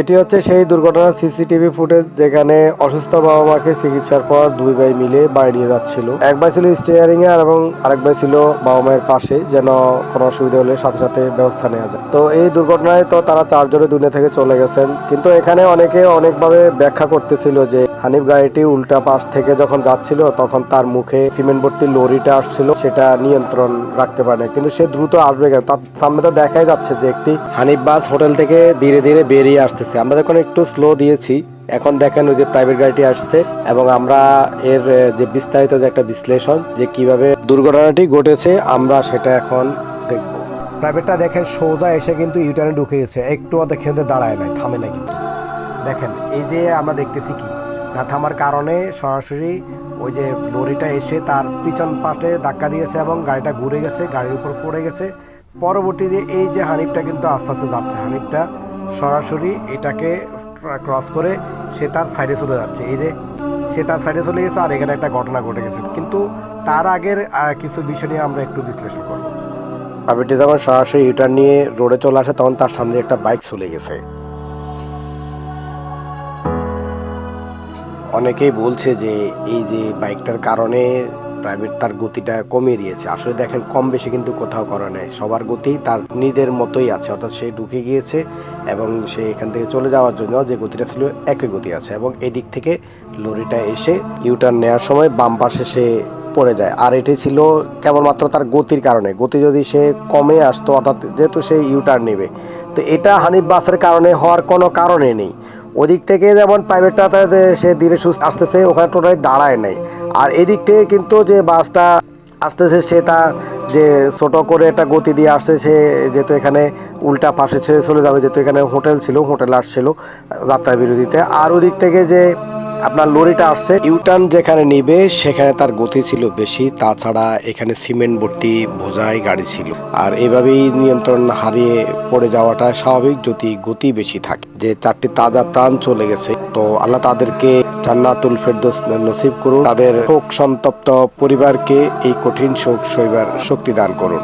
এটি হচ্ছে সেই দুর্ঘটনার সিসিটিভি ফুটেজ যেখানে অসুস্থ বাবা মাকে চিকিৎসার পর দুই ভাই মিলে বাড়ি নিয়ে যাচ্ছিল। এক ভাই ছিল স্টিয়ারিং এ এবং আরেক ভাই ছিল বাবা মায়ের পাশে, যেন কোনো অসুবিধা হলে সাথে সাথে ব্যবস্থা নেওয়া যায়। তো এই দুর্ঘটনায় তো তারা চারজনে দুনিয়া থেকে চলে গেছেন। কিন্তু এখানে অনেকে অনেকভাবে ব্যাখ্যা করতেছিল যে হানিফ গাড়িটি উল্টা পাশ থেকে যখন যাচ্ছিল, তখন তার মুখে সিমেন্ট ভর্তি লরিটা আসছিল, সেটা নিয়ন্ত্রণ রাখতে পারে কিন্তু সে দ্রুত আসবে কেন? তার সামনে তো দেখাই যাচ্ছে যে একটি হানিফ বাস হোটেল থেকে ধীরে ধীরে বেরিয়ে আসতেছে। আমরা যখন একটু স্লো দিয়েছি, এখন দেখেন ওই যে প্রাইভেট গাড়িটি আসছে এবং আমরা এর যে বিস্তারিত যে একটা বিশ্লেষণ যে কীভাবে দুর্ঘটনাটি ঘটেছে, আমরা সেটা এখন দেখব। প্রাইভেটটা দেখেন, সোজা এসে কিন্তু ইউটার্নে ঢুকে গেছে। একটুও দেখে দাঁড়ায় নাই, থামে না কিন্তু। দেখেন, এই যে আমরা দেখতেছি কি? না থামার কারণে সরাসরি ওই যে লরিটা এসে তার পিছন পাশে ধাক্কা দিয়েছে এবং গাড়িটা ঘুরে গেছে, গাড়ির উপর পড়ে গেছে। পরবর্তীতে এই যে হানিফটা কিন্তু আস্তে আস্তে যাচ্ছে। হানিফটা সরাসরি এটাকে ক্রস করে সে তার সাইডে চলে যাচ্ছে। এই যে সে তার সাইডে চলে গেছে আর এখানে একটা ঘটনা ঘটে গেছে। কিন্তু তার আগের কিছু বিষয় নিয়ে আমরা একটু বিশ্লেষণ করব। প্রাইভেটটি যখন সরাসরি ইউটার নিয়ে রোডে চলে আসে, তখন তার সামনে একটা বাইক চলে গেছে। অনেকেই বলছে যে, এই যে বাইকটার কারণে প্রাইভেট তার গতিটা কমিয়ে দিয়েছে। আসলে দেখেন, কম বেশি কিন্তু কোথাও করা নেই। সবার গতি তার নিজের মতোই আছে। অর্থাৎ সে ঢুকে গিয়েছে এবং সে এখান থেকে চলে যাওয়ার জন্য যে গতিটা ছিল, একই গতি আছে এবং এদিক থেকে লরিটা এসে ইউটার্ন নেওয়ার সময় বাম পাশে সে পড়ে যায়। আর এটি ছিল কেবলমাত্র তার গতির কারণে। গতি যদি সে কমে আসতো, অর্থাৎ যেহেতু সে ইউটার্ন নেবে, তো এটা হানিফ বাসের কারণে হওয়ার কোনো কারণে নেই। ওদিক থেকে যেমন প্রাইভেটটা সে ধীরে সুস্থ আসতেছে, ওখানে টোটালি দাঁড়ায় নাই। আর এদিক থেকে কিন্তু যে বাসটা আসতেছে, সে তার যে ছোট করে একটা গতি দিয়ে আসছে, সে যেহেতু এখানে উল্টা পাশে ছেড়ে চলে যাবে, যেহেতু এখানে হোটেল ছিল, হোটেল আসছিল যাত্রা বিরতিতে আর ওদিক থেকে যে আপনার লরিটা আসছে ইউটার্ন যেখানে নিবে, সেখানে তার গতি ছিল বেশি। তাছাড়া এখানে সিমেন্ট ভর্তি বোঝাই গাড়ি ছিল। আর এভাবেই নিয়ন্ত্রণ হারিয়ে পড়ে যাওয়াটা স্বাভাবিক যদি গতি বেশি থাকে। যে চারটি তাজা প্রাণ চলে গেছে, তো আল্লাহ তাদেরকে জান্নাতুল ফেরদৌস নসিব করুন। তাদের শোক সন্তপ্ত পরিবারকে এই কঠিন শোক সইবার শক্তি দান করুন।